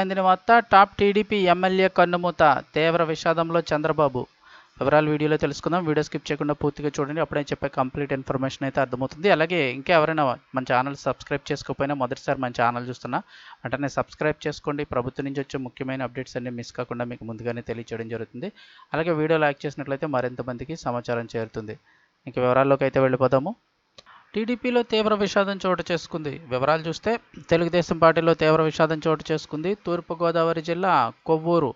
అందిన వార్త top TDP MLA కన్నుమూత తీవ్ర విషాదంలో చంద్రబాబు. వివరాలు వీడియోలో తెలుసుకుందాం. వీడియో స్కిప్ చేయకుండా పూర్తిగా చూడండి. అప్పుడే చెప్పే కంప్లీట్ ఇన్ఫర్మేషన్ అయితే అర్థమవుతుంది. అలాగే ఇంకా ఎవరైనా మన ఛానల్ సబ్స్క్రైబ్ చేసుకోకపోయినా మొదటిసారి మన ఛానల్ చూస్తున్నా వెంటనే సబ్స్క్రైబ్ చేసుకోండి. ప్రభుత్వం నుంచి వచ్చే ముఖ్యమైన అప్డేట్స్ అన్ని మిస్ కాకుండా మీకు ముందుగానే తెలియచేయడం జరుగుతుంది. అలాగే వీడియో లైక్ చేసినట్లయితే మరింత మందికి సమాచారం చేరుతుంది. ఇంక వివరాల్లోకి అయితే వెళ్ళిపోదాము. టీడీపీలో తీవ్ర విషాదం చోటు చేసుకుంది. వివరాలు చూస్తే తెలుగుదేశం పార్టీలో తీవ్ర విషాదం చోటు చేసుకుంది. తూర్పుగోదావరి జిల్లా కొవ్వూరు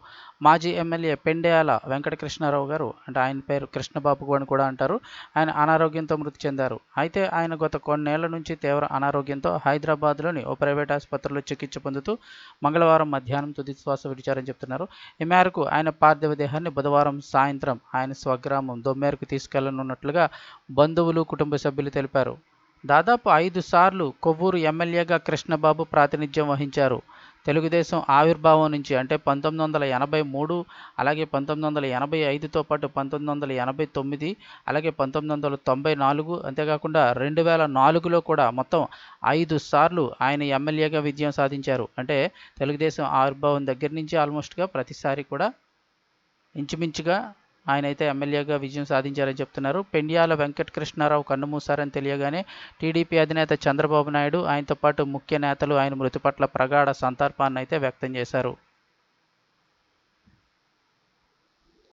మాజీ ఎమ్మెల్యే పెండేయాల వెంకటకృష్ణారావు గారు అంటే ఆయన పేరు కృష్ణబాబు అని కూడా అంటారు. ఆయన అనారోగ్యంతో మృతి చెందారు. అయితే ఆయన గత కొన్నేళ్ళ నుంచి తీవ్ర అనారోగ్యంతో హైదరాబాద్లోని ఓ ప్రైవేట్ ఆసుపత్రిలో చికిత్స పొందుతూ మంగళవారం మధ్యాహ్నం తుది శ్వాస విడిచారని చెప్తున్నారు. ఈ మేరకు ఆయన పార్థివ దేహాన్ని బుధవారం సాయంత్రం ఆయన స్వగ్రామం దొమ్మేరకు తీసుకెళ్ళనున్నట్లుగా బంధువులు కుటుంబ సభ్యులు తెలిపారు. దాదాపు ఐదు సార్లు కొవ్వూరు ఎమ్మెల్యేగా కృష్ణబాబు ప్రాతినిధ్యం వహించారు. తెలుగుదేశం ఆవిర్భావం నుంచి అంటే పంతొమ్మిది వందల ఎనభై మూడు అలాగే పంతొమ్మిది వందల ఎనభై ఐదుతో పాటు పంతొమ్మిది వందల ఎనభై తొమ్మిది అలాగే పంతొమ్మిది వందల తొంభై నాలుగు అంతేకాకుండా రెండు వేల నాలుగులో కూడా మొత్తం ఐదు సార్లు ఆయన ఎమ్మెల్యేగా విజయం సాధించారు. అంటే తెలుగుదేశం ఆవిర్భావం దగ్గర నుంచి ఆల్మోస్ట్గా ప్రతిసారి కూడా ఇంచుమించుగా ఆయన అయితే ఎమ్మెల్యేగా విజయం సాధించారని చెప్తున్నారు. పెండ్యాల వెంకటకృష్ణారావు కన్నుమూశారని తెలియగానే టీడీపీ అధినేత చంద్రబాబు నాయుడు ఆయనతో పాటు ముఖ్య నేతలు ఆయన మృతి పట్ల ప్రగాఢ సంతాపాన్ని అయితే వ్యక్తం చేశారు.